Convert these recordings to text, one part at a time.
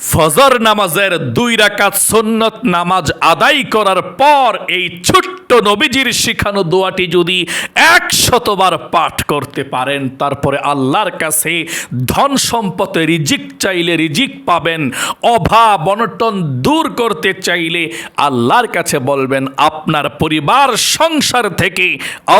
ফজর নামাজের দুই রাকাত সুন্নত নামাজ আদায় করার পর এই ছোট্ট নবীজির শিখানো দোয়াটি যদি একশতবার পাঠ করতে পারেন, তারপরে আল্লাহর কাছে ধন সম্পদে রিজিক চাইলে রিজিক পাবেন, অভাব অনটন দূর করতে চাইলে আল্লাহর কাছে বলবেন, আপনার পরিবার, সংসার থেকে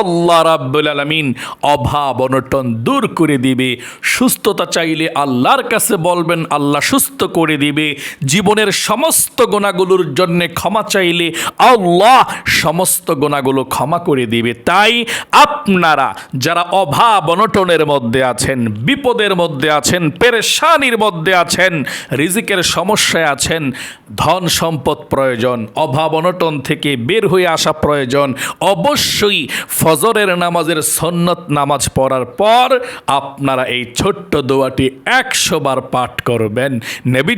আল্লাহ রাব্বুল আলামিন অভাব অনটন দূর করে দিবে। সুস্থতা চাইলে আল্লাহর কাছে বলবেন, আল্লাহ সুস্থ করে দিবে। জীবনের সমস্ত গোনাগুলোর জন্য ক্ষমা চাইলে আল্লাহ সমস্ত গোনাগুলো ক্ষমা করে দিবে। তাই আপনারা যারা অভাব অনটনের মধ্যে আছেন, বিপদের মধ্যে আছেন, পেরেশানির মধ্যে আছেন, রিজিকের সমস্যায় আছেন, ধন সম্পদ প্রয়োজন, অভাব অনটন থেকে বের হয়ে আসা প্রয়োজন, অবশ্যই ফজরের নামাজের সন্নত নামাজ পড়ার পর আপনারা এই ছোট্ট দোয়াটি একশো বার পাঠ করবেন।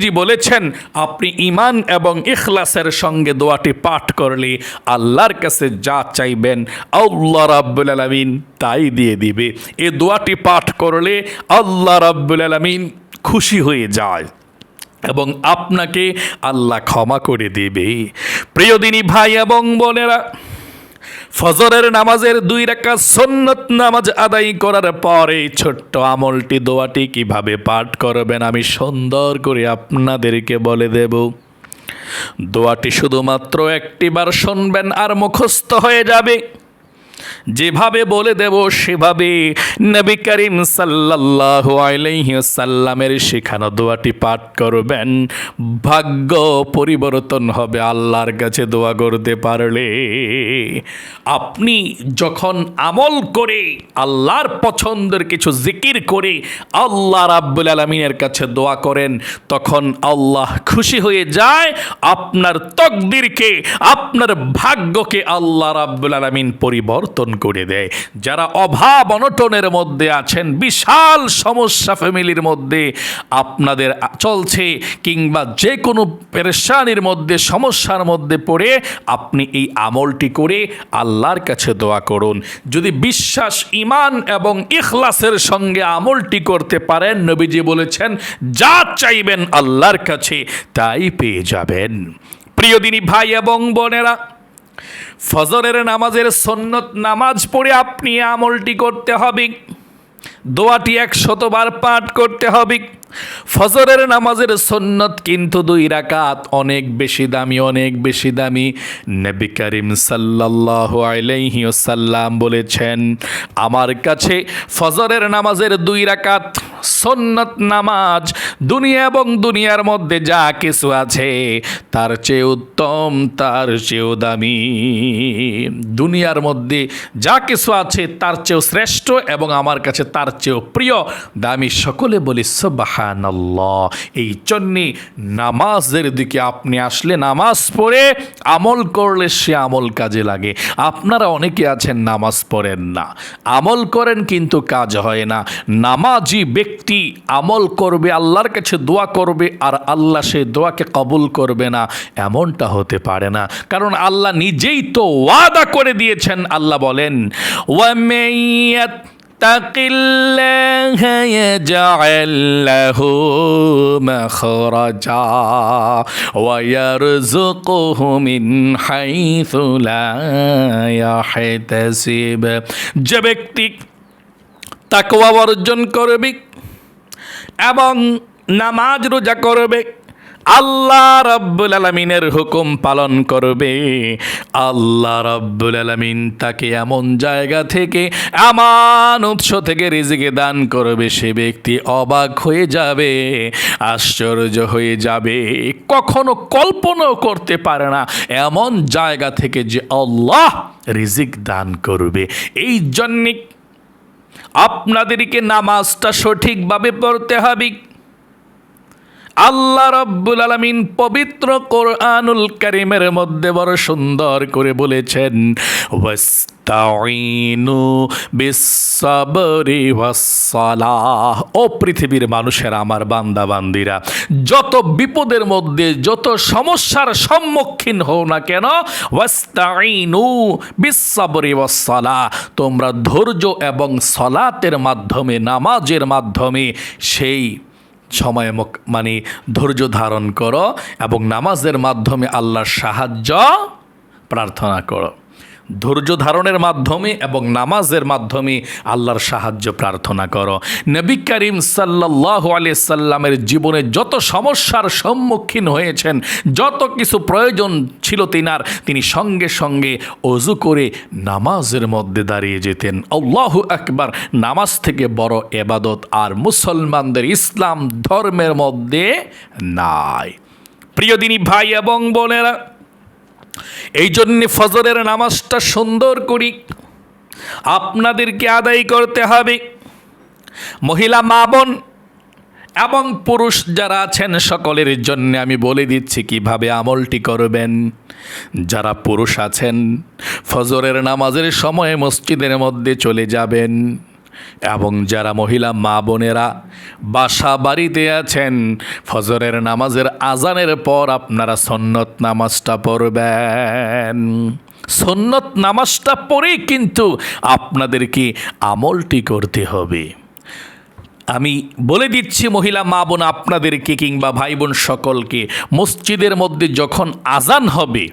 নবীজি বলেছেন, আপনি ইমান এবং ইখলাসের সঙ্গে দোয়াটি পাঠ করলে আল্লাহর কাছে যা চাইবেন আল্লাহ রাব্বুল আলামিন তাই দিয়ে দিবে। এ দোয়াটি পাঠ করলে আল্লাহ রাব্বুল আলামিন খুশি হয়ে যায় এবং আপনাকে আল্লাহ ক্ষমা করে দেবে। প্রিয় দিনী ভাই এবং বোনেরা ফজরের নামাজের দুই রাকাত সন্নত নামাজ আদায় করার পরে ছোট্ট আমলটি দোয়াটি কীভাবে পাঠ করবেন আমি সুন্দর করে আপনাদেরকে বলে দেব। দোয়াটি শুধুমাত্র একটিবার শুনবেন আর মুখস্থ হয়ে যাবে। যেভাবে বলে দেব, সেভাবে নবী করিম আলাইহি সাল্লামের শেখানো দোয়াটি পাঠ করবেন। ভাগ্য পরিবর্তন হবে আল্লাহর কাছে দোয়া করতে পারলে। আপনি যখন আমল করে আল্লাহর পছন্দের কিছু জিকির করে আল্লাহ রাব্বুল আলমিনের কাছে দোয়া করেন, তখন আল্লাহ খুশি হয়ে যায়। আপনার তকদিরকে, আপনার ভাগ্যকে আল্লাহ রাব্বুল আলমিন পরিবর্তন করে দেয়। যারা অভাব অনটনের মধ্যে আছেন, বিশাল সমস্যা ফ্যামিলির মধ্যে আপনাদের চলছে কিংবা যে কোনো পেরেশানির মধ্যে, সমস্যার মধ্যে পড়ে আপনি এই আমলটি করে আল্লাহর কাছে দোয়া করুন। যদি বিশ্বাস ইমান এবং ইখলাসের সঙ্গে আমলটি করতে পারেন, নবীজি বলেছেন, যা চাইবেন আল্লাহর কাছে, তাই পেয়ে যাবেন। প্রিয় দিনী ভাই এবং বোনেরা ফজরের নামাজের সন্ন্যত নামাজ পড়ে আপনি আমলটি করতে হবে। দোয়াটি এক শতবার পাঠ করতে হবে। ফজরের নামাজের সন্নত কিন্তু দুই রাকাত, অনেক বেশি দামি, অনেক বেশি দামি। নবী করিম সাল্লাল্লাহু আলাইহি ওয়াসাল্লাম বলেছেন, আমার কাছে ফজরের নামাজের দুই রাকাত সন্নত নামাজ দুনিয়া এবং দুনিয়ার মধ্যে যা কিছু আছে, তার চেয়ে উত্তম, তার চেয়েও দামি। দুনিয়ার মধ্যে যা কিছু আছে, তার চেয়েও শ্রেষ্ঠ এবং আমার কাছে তার চেয়েও প্রিয়। দামি সকলে বলি সুবাহানাল্লাহ। এই জন্যে নামাজের দিকে আপনি আসলে নামাজ পড়ে আমল করলে সে আমল কাজে লাগে। আপনারা অনেকে আছেন নামাজ পড়েন না। আমল করেন কিন্তু কাজ হয় না। নামাজি ব্যক্তি আমল করবে, আল্লাহর কাছে দোয়া করবে আর আল্লাহ সে দোয়াকে কবুল করবে না। এমনটা হতে পারে না। কারণ আল্লাহ নিজেই তো ওয়াদা করে দিয়েছেন। আল্লাহ বলেন ওয়ামেয়াত اتق الله يجعل له مخرجا ويرزقه من حيث لا يحتسب যে ব্যক্তি তাকওয়া অর্জন করবে এবং নামাজ রোজা করবে আল্লাহ রব্বুল আলমিনের হুকুম পালন করবে। আল্লাহ রব্বুল আলমিন তাকে এমন জায়গা থেকে এমন উৎস থেকে রিজিকে দান করবে, সে ব্যক্তি অবাক হয়ে যাবে, আশ্চর্য হয়ে যাবে। কখনো কল্পনাও করতে পারে না এমন জায়গা থেকে যে আল্লাহ রিজিক দান করবে। এই জন্যে আপনাদেরকে নামাজটা সঠিকভাবে পড়তে হবে। আল্লাহ রব্বুল আলমিন পবিত্র কোরআনুল করিমের মধ্যে বড় সুন্দর করে বলেছেন ও পৃথিবীর মানুষের, আমার বান্দা বান্দিরা যত বিপদের মধ্যে, যত সমস্যার সম্মুখীন হও না কেন ওয়াস্তাইনু তোমরা ধৈর্য এবং সলাতের মাধ্যমে, নামাজের মাধ্যমে সেই সময় মানে ধৈর্য ধারণ করো এবং নামাজের মাধ্যমে আল্লাহর সাহায্য প্রার্থনা করো। ধৈর্য ধারণের মাধ্যমে এবং নামাজের মাধ্যমে আল্লাহর সাহায্য প্রার্থনা করো। নবী করিম সাল্লাহ আলিয়া সাল্লামের জীবনে যত সমস্যার সম্মুখীন হয়েছেন, যত কিছু প্রয়োজন ছিল তিনার, তিনি সঙ্গে সঙ্গে অজু করে নামাজের মধ্যে দাঁড়িয়ে যেতেন। আল্লাহু আকবার, নামাজ থেকে বড় এবাদত আর মুসলমানদের ইসলাম ধর্মের মধ্যে নাই। প্রিয় দিনী ভাই এবং বোনেরা এই জন্যে ফজরের নামাজটা সুন্দর করি। আপনাদেরকে আদায় করতে হবে। মহিলা মা বোন এবং পুরুষ যারা আছেন সকলের জন্য আমি বলে দিচ্ছি কীভাবে আমলটি করবেন। যারা পুরুষ আছেন, ফজরের নামাজের সময় মসজিদের মধ্যে চলে যাবেন। এবং যারা মহিলা মা বোনেরা বাসা বাড়িতে আছেন, ফজরের নামাজের আজানের পর আপনারা সন্নত নামাজটা পড়বেন। সন্নত নামাজটা পরেই কিন্তু আপনাদেরকে আমলটি করতে হবে। আমি বলে দিচ্ছি, মহিলা মা বোন আপনাদেরকে কিংবা ভাই বোন সকলকে, মসজিদের মধ্যে যখন আজান হবে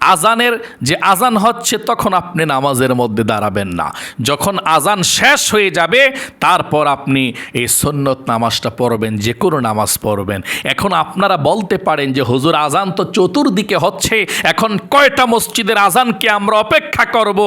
আজানের যে আজান হচ্ছে, তখন আপনি নামাজের মধ্যে দাঁড়াবেন না। যখন আজান শেষ হয়ে যাবে, তারপর আপনি এই সন্ন্যত নামাজটা পড়বেন, যে কোনো নামাজ পড়বেন। এখন আপনারা বলতে পারেন যে, হুজুর, আজান তো চতুর্দিকে হচ্ছে, এখন কয়টা মসজিদের আজানকে আমরা অপেক্ষা করব?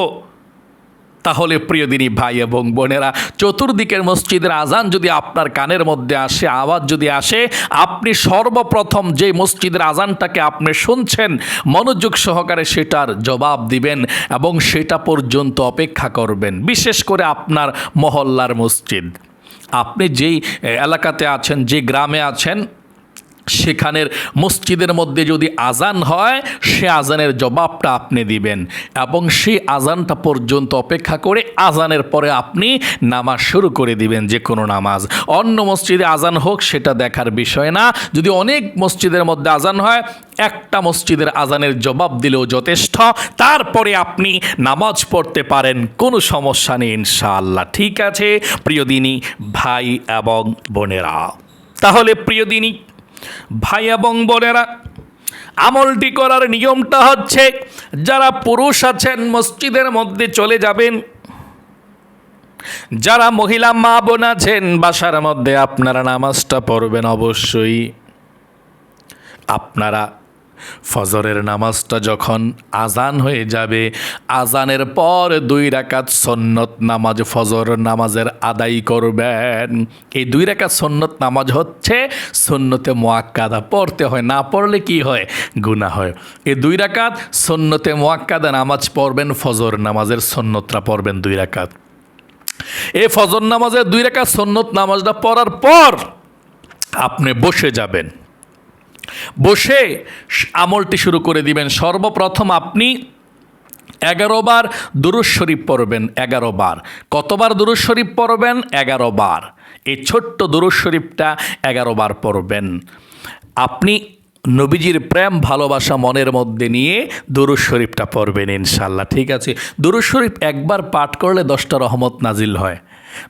তাহলে প্রিয় দিনী ভাই এবং বোনেরা, চতুর্দিকের মসজিদের আজান যদি আপনার কানের মধ্যে আসে, আওয়াজ যদি আসে, আপনি সর্বপ্রথম যে মসজিদের আজানটাকে আপনি শুনছেন, মনোযোগ সহকারে সেটার জবাব দিবেন এবং সেটা পর্যন্ত অপেক্ষা করবেন, বিশেষ করে আপনার মহল্লার মসজিদ। আপনি যেই এলাকাতে আছেন, যে গ্রামে আছেন সেখানের মসজিদের মধ্যে যদি আজান হয়, সে আজানের জবাবটা আপনি দিবেন। এবং সেই আজানটা পর্যন্ত অপেক্ষা করে আজানের পরে আপনি নামাজ শুরু করে দিবেন যে কোনো নামাজ। অন্য মসজিদে আজান হোক, সেটা দেখার বিষয় না। যদি অনেক মসজিদের মধ্যে আজান হয়, একটা মসজিদের আজানের জবাব দিলেও যথেষ্ট। তারপরে আপনি নামাজ পড়তে পারেন, কোনো সমস্যা নেই ইনশাআল্লাহ। ঠিক আছে, প্রিয় দিনী ভাই এবং বোনেরা। তাহলে প্রিয় দিনী ভাই এবং বোনেরা, আমলটি করার নিয়মটা হচ্ছে যারা পুরুষ আছেন মসজিদের মধ্যে চলে যাবেন, যারা মহিলা মা বোন আছেন বাসার মধ্যে আপনারা নামাজটা পড়বেন অবশ্যই। আপনারা ফজরের নামাজটা যখন আজান হয়ে যাবে, আজানের পর দুই রাকাত সন্নত নামাজ ফজর নামাজের আদায় করবেন। এই দুই রাকাত সন্নত নামাজ হচ্ছে সন্নতে মোয়াক্কাদা। পড়তে হয়, না পড়লে কি হয়? গুনাহ হয়। এই দুই রাকাত সন্নতে মোয়াক্কাদা নামাজ পড়বেন, ফজর নামাজের সন্নতরা পড়বেন দুই রাকাত। এই ফজর নামাজের দুই রাকাত সন্নত নামাজটা পড়ার পর আপনি বসে যাবেন। বসে আমলটি শুরু করে দিবেন। সর্বপ্রথম আপনি এগারো বার দুরুজ শরীফ পড়বেন, এগারো বার। কতবার দুরুজ শরীফ পড়বেন? এগারো বার। এই ছোট্ট দুরুজ শরীফটা এগারো বার পড়বেন। আপনি নবীজির প্রেম, ভালোবাসা মনের মধ্যে নিয়ে দুরুজ শরীফটা পড়বেন ইনশাল্লাহ ঠিক আছে? দুরুজ শরীফ একবার পাঠ করলে দশটা রহমত নাজিল হয়।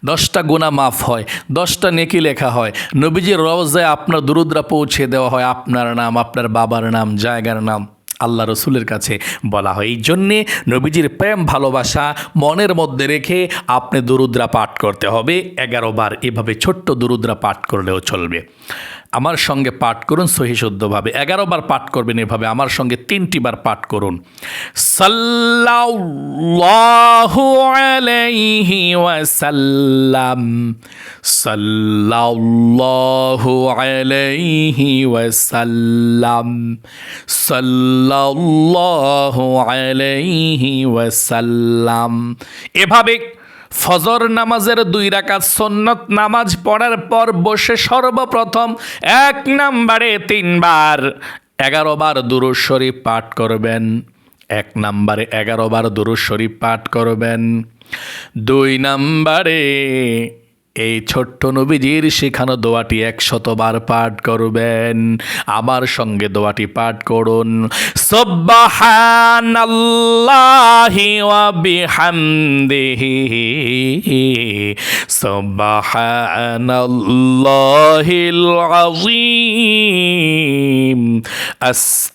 দশটা গুণা মাফ হয়, দশটা নেকি লেখা হয়। নবীজির রওজায় আপনার দুরুদ্রা পৌঁছে দেওয়া হয় আপনার নাম, আপনার বাবার নাম, জায়গার নাম, আল্লাহ রসুলের কাছে বলা হয়। এই জন্যে নবীজির প্রেম, ভালোবাসা মনের মধ্যে রেখে আপনি দুরুদ্রা পাঠ করতে হবে। এগারো বার এভাবে ছোট্ট দুরুদ্রা পাঠ করলেও চলবে। আমার সঙ্গে পাঠ করুন সহিশুদ্ধভাবে এগারো বার পাঠ করবেন এভাবে, আমার সঙ্গে তিনটি বার পাঠ করুন। সাল্লাল্লাহু আলাইহি ওয়াসাল্লাম ওয়াসাল্লাম ওয়াসাল্লাম। এভাবে ফজর নামাজের দুই রাকাত সন্ন্যত নামাজ পড়ার পর বসে সর্বপ্রথম এক নাম্বারে তিনবার এগারো বার শরীফ পাঠ করবেন। এক নাম্বারে এগারো বার শরীফ পাঠ করবেন। দুই নাম্বারে এই ছোট্ট নবীজির শেখানো দোয়াটি একশতবার পাঠ করবেন। আমার সঙ্গে দোয়াটি পাঠ করুন। সব্বাহানাল্লাহি ওয়া আস্তাগফিরুল্লাহ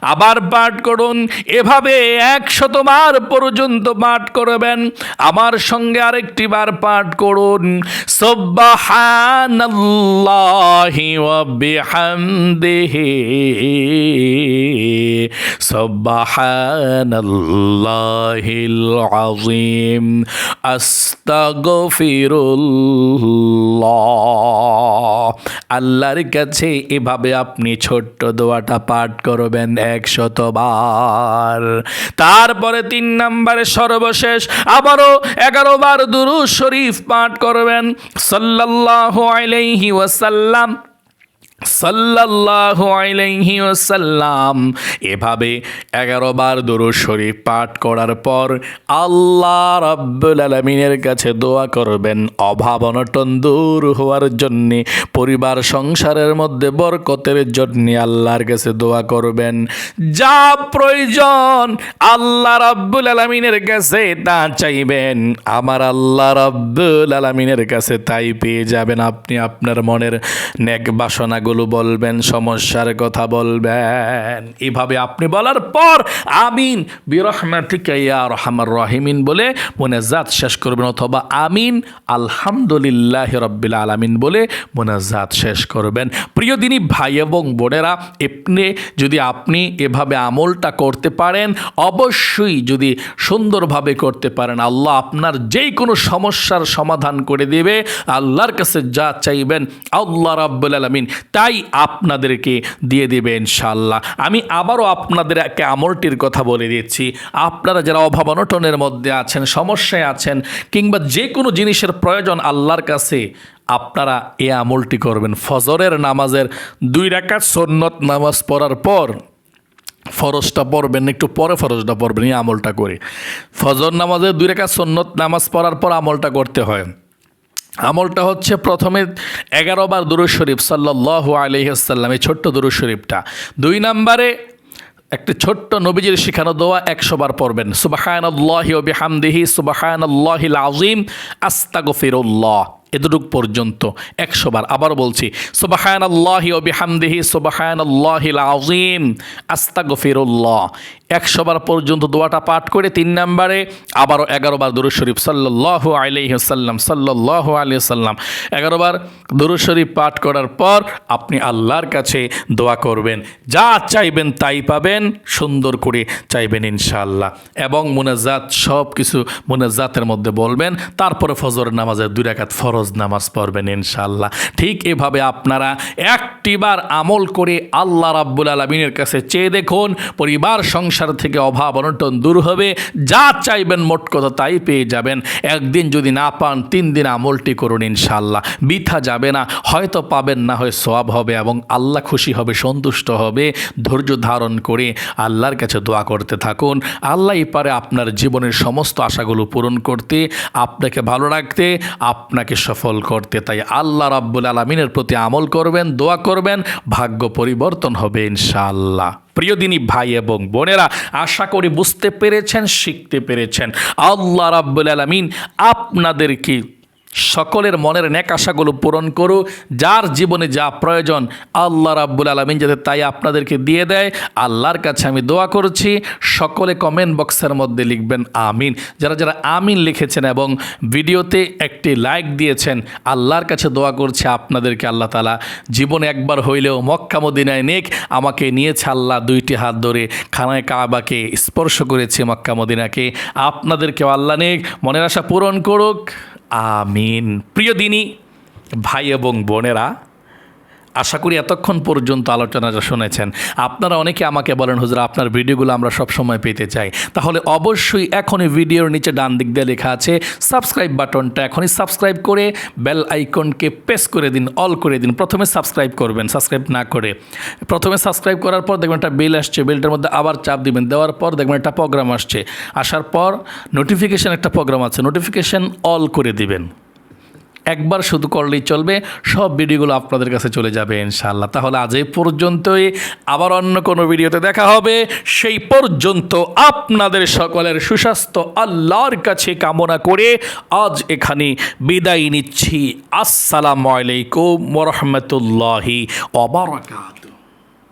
আবার পাঠ করুন, এভাবে একশতবার পর্যন্ত পাঠ করবেন। আমার সঙ্গে আরেকটি বার পাঠ করুন সব্বাহানাল্লাহি ওয়া বিহামদিহি। সব্বাহানাল্লাহিল আযীম। আস্তাগফিরুল্লাহ। আল্লাহর কাছে এভাবে আপনি ছোট্ট দোয়াটা পাঠ করবেন একশতবার তারপরে তিন নম্বরে সর্বশেষ আবারও এগারো বার দুরু শরীফ পাঠ করবেন। সাল্লাহ আলাইহি ওয়াসাল্লাম। সাল্লাল্লাহু আলাইহি ওয়াসাল্লাম, এভাবে এগারো বার দুরু শরীফ পাঠ করার পর আল্লাহ রাব্বুল আলামিনের কাছে দোয়া করবেন। অভাব অনটন দূর হওয়ার জন্যে, পরিবার সংসারের মধ্যে বরকতের জন্য আল্লাহর কাছে দোয়া করবেন। যা প্রয়োজন আল্লাহ রাব্বুল আলামিনের কাছে তা চাইবেন। আমার আল্লাহ রাব্বুল আলামিনের কাছে তাই পেয়ে যাবেন আপনি আপনার মনের নেক বাসনাগুলো বলবেন, সমস্যার কথা বলবেন। এভাবে আপনি বলার পর, আমিন, বিরহমাতিকা রহিমিন বলে মোনাজাত শেষ করবেন অথবা আমিন, আলহামদুলিল্লাহ রব্বিল আলামিন বলে মোনাজাত শেষ করবেন। প্রিয় দিনী ভাই এবং বোনেরা এমনি যদি আপনি এভাবে আমলটা করতে পারেন, অবশ্যই যদি সুন্দরভাবে করতে পারেন, আল্লাহ আপনার যেই কোনো সমস্যার সমাধান করে দেবে। আল্লাহর কাছে যা চাইবেন, আল্লাহ রাব্বুল আলামিন তাই আপনাদেরকে দিয়ে দেবে ইনশাআল্লাহ। আমি আবারও আপনাদের একে আমলটির কথা বলে দিচ্ছি। আপনারা যারা অভাব অনটনের মধ্যে আছেন, সমস্যায় আছেন, কিংবা যে কোনো জিনিসের প্রয়োজন আল্লাহর কাছে, আপনারা এই আমলটি করবেন। ফজরের নামাজের দুই রাকাত সন্নত নামাজ পড়ার পর ফরজটা পড়বেন, একটু পরে ফরজটা পড়বেন, এই আমলটা করে। ফজর নামাজের দুই রেখা সন্নত নামাজ পড়ার পর আমলটা করতে হয়। আমলটা হচ্ছে প্রথমে এগারো বার দুরুজ শরীফ সাল্লাহ আলহিহাল্লাম এই ছোট্ট দুরুজ শরীফটা। দুই নম্বরে একটি ছোট্ট নবীজির শিখানো দোয়া একশো বার পড়বেন। সুবাহান আল্লাহি বিহামদিহি সুবাহান আল্লাহিল আজিম আস্তাগফিরুল্লাহ, এতটুক পর্যন্ত একশো বার। আবার বলছি সুবাহান আল্লাহি বিহামদিহি সুবাহান আল্লাহিল আজিম আস্তাগফিরুল্লাহ একশো বার পর্যন্ত দোয়াটা পাঠ করে তিন নম্বরে, আবারও এগারো বার দুরু শরীফ সাল্লাহ আলহিহাল্লাম সাল্লাহ এগারো বার দুরু শরীফ পাঠ করার পর আপনি আল্লাহর কাছে দোয়া করবেন। যা চাইবেন তাই পাবেন, সুন্দর করে চাইবেন ইনশাআল্লাহ। এবং মোনাজাত সব কিছু মোনাজাতের মধ্যে বলবেন, তারপরে ফজর নামাজের দুই রাকাত ফরজ নামাজ পড়বেন ইনশাআল্লাহ। ঠিক এভাবে আপনারা একটিবার আমল করে আল্লাহ রাব্বুল আলমিনের কাছে চেয়ে দেখুন, পরিবার, সংসার থেকে অভাব অনটন দূর হবে। যা চাইবেন মোট কথা তাই পেয়ে যাবেন। একদিন যদি না পান, তিন দিন আমলটি করুন ইনশাল্লাহ বৃথা যাবে না, হয়তো পাবেন না, হয় সওয়াব হবে এবং আল্লাহ খুশি হবে, সন্তুষ্ট হবে। ধৈর্য ধারণ করে আল্লাহর কাছে দোয়া করতে থাকুন। আল্লাহই পারে আপনার জীবনের সমস্ত আশাগুলো পূরণ করতে, আপনাকে ভালো রাখতে, আপনাকে সফল করতে। তাই আল্লাহ রাব্বুল আলমিনের প্রতি আমল করবেন, দোয়া করবেন, ভাগ্য পরিবর্তন হবে ইনশাআল্লাহ। প্রিয় দিনী ভাই এবং বোনেরা, আশা করি বুঝতে পেরেছেন, শিখতে পেরেছেন। আল্লাহ রাব্বুল আলমিন আপনাদেরকে সকলের মনের ন্যাক আশাগুলো পূরণ করো যার জীবনে যা প্রয়োজন আল্লাহ রাব্বুল আলমিন যাতে তাই আপনাদেরকে দিয়ে দেয়। আল্লাহর কাছে আমি দোয়া করছি। সকলে কমেন্ট বক্সের মধ্যে লিখবেন আমিন। যারা যারা আমিন লিখেছেন এবং ভিডিওতে একটি লাইক দিয়েছেন, আল্লাহর কাছে দোয়া করছে আপনাদেরকে আল্লাহ তালা জীবনে একবার হইলেও মক্কা মদিনায় নেক, আমাকে নিয়েছে আল্লাহ দুইটি হাত ধরে, খানায় কাবাকে স্পর্শ করেছে মক্কা মদিনাকে। আপনাদেরকেও আল্লাহ নেক, মনের আশা পূরণ করুক। আমিন। প্রিয় দিনী ভাই এবং বোনেরা আশা করি এতক্ষণ পর্যন্ত আলোচনাটা শুনেছেন। আপনারা অনেকে আমাকে বলেন, হুজুর, আপনার ভিডিওগুলো আমরা সব সময় পেতে চাই। তাহলে অবশ্যই এখনই ভিডিওর নিচে ডান দিক দিয়ে লেখা আছে, সাবস্ক্রাইব বাটনটা এখনই সাবস্ক্রাইব করে বেল আইকনকে প্রেস করে দিন, অল করে দিন। প্রথমে সাবস্ক্রাইব করবেন, সাবস্ক্রাইব না করে। প্রথমে সাবস্ক্রাইব করার পর দেখবেন একটা বেল আসছে, বেলটার মধ্যে আবার চাপ দিবেন। দেওয়ার পর দেখবেন একটা প্রোগ্রাম আসছে। আসার পর নোটিফিকেশান একটা প্রোগ্রাম আছে নোটিফিকেশান অল করে দিবেন। একবার শুধু করলেই চলবে, সব ভিডিওগুলো আপনাদের কাছে চলে যাবে ইনশাআল্লাহ। তাহলে আজ এই পর্যন্তই, আবার অন্য কোনো ভিডিওতে দেখা হবে। সেই পর্যন্ত আপনাদের সকলের সুস্বাস্থ্য, আল্লাহর কাছে কামনা করে আজ এখানে বিদায় নিচ্ছি। আসসালামু আলাইকুম ওরহমতুল্লাহি অবরাকাত